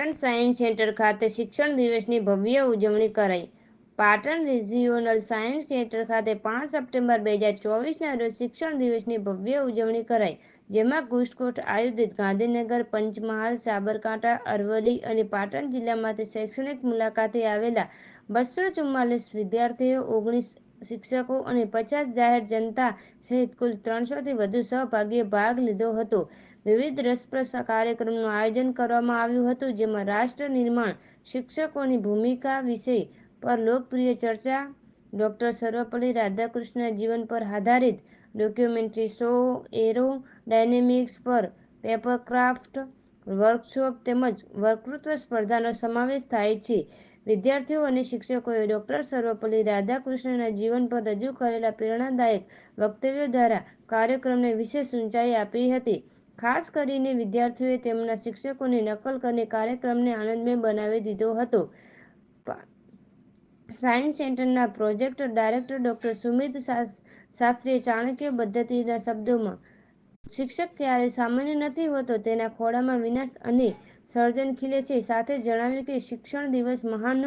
Science centre ખાતે શિક્ષણ દિવસની ભવ્ય ઉજવણી કરાઈ. પાટણ રિજિયોનલ સાયન્સ સેન્ટર ખાતે પાંચ સપ્ટેમ્બર બે હજાર ચોવીસના રોજ શિક્ષણ દિવસની ભવ્ય ઉજવણી કરાઈ, જેમાં ગુજકોટ આયોજિત ગાંધીનગર, પંચમહાલ, સાબરકાંઠા, અરવલ્લી અને પાટણ જિલ્લામાંથી શૈક્ષણિક મુલાકાતે આવેલા બસો ચુમ્માલીસ વિદ્યાર્થીઓ, ઓગણીસ શિક્ષકો અને પચાસ જાહેર જનતા સહિત કુલ ત્રણસોથી વધુ સહભાગીએ ભાગ લીધો હતો. વિવિધ રસપ્રદ કાર્યક્રમનું આયોજન કરવામાં આવ્યું હતું, જેમાં રાષ્ટ્ર નિર્માણ શિક્ષકોની ભૂમિકા વિષય પર લોકપ્રિય ચર્ચા, ડૉક્ટર સર્વપલ્લી રાધાકૃષ્ણના જીવન પર આધારિત ડોક્યુમેન્ટરી શો, એરો ડાયનેમિક્સ પર પેપરક્રાફ્ટ વર્કશોપ તેમજ વક્તૃત્વ સ્પર્ધાનો સમાવેશ થાય છે. વિદ્યાર્થીઓ અને શિક્ષકોએ ડૉક્ટર સર્વપલ્લી રાધાકૃષ્ણના જીવન પર રજૂ કરેલા પ્રેરણાદાયક વક્તવ્યો દ્વારા કાર્યક્રમને વિશેષ ઊંચાઈ આપી હતી. ખાસ કરીને વિદ્યાર્થીઓએ તેમના શિક્ષકોની નકલ કરીને કાર્યક્રમને આનંદમય બનાવી દીધો હતો. સાયન્સ સેન્ટરના પ્રોજેક્ટ ડાયરેક્ટર ડોક્ટર સુમિત શાસ્ત્રીએ ચાણક્ય પદ્ધતિના શબ્દોમાં, શિક્ષક ક્યારેય સામાન્ય નથી હોતો તેના ખોળામાં વિનાશ અને સર્જન ખીલે છે સાથે જણાવ્યું કે શિક્ષણ દિવસ મહાન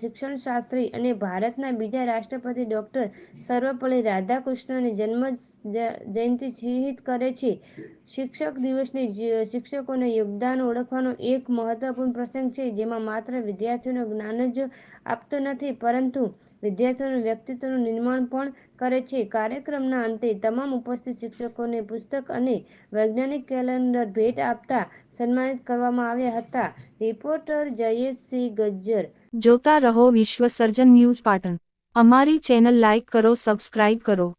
શિક્ષણશાસ્ત્રી અને ભારતના બીજા રાષ્ટ્રપતિ ડોક્ટર સર્વપલ્લી રાધાકૃષ્ણની જન્મ જયંતિ ચિહિત કરે છે. શિક્ષક દિવસની શિક્ષકોને યોગદાન ઓળખવાનો એક મહત્વપૂર્ણ પ્રસંગ છે, જેમાં માત્ર વિદ્યાર્થીઓને જ્ઞાન જ આપતો નથી, પરંતુ વિદ્યાર્થીઓના વ્યક્તિત્વનું નિર્માણ પણ કરે છે. કાર્યક્રમના અંતે તમામ ઉપસ્થિત શિક્ષકોને પુસ્તક અને વૈજ્ઞાનિક કેલેન્ડર ભેટ આપતા સન્માનિત કરવામાં આવ્યા હતા. રિપોર્ટર જયેશસિંહ ગજ્જર. જોતા રહો વિશ્વ સર્જન ન્યૂઝ પાટણ. અમારી ચેનલ લાઇક કરો, સબસ્ક્રાઇબ કરો.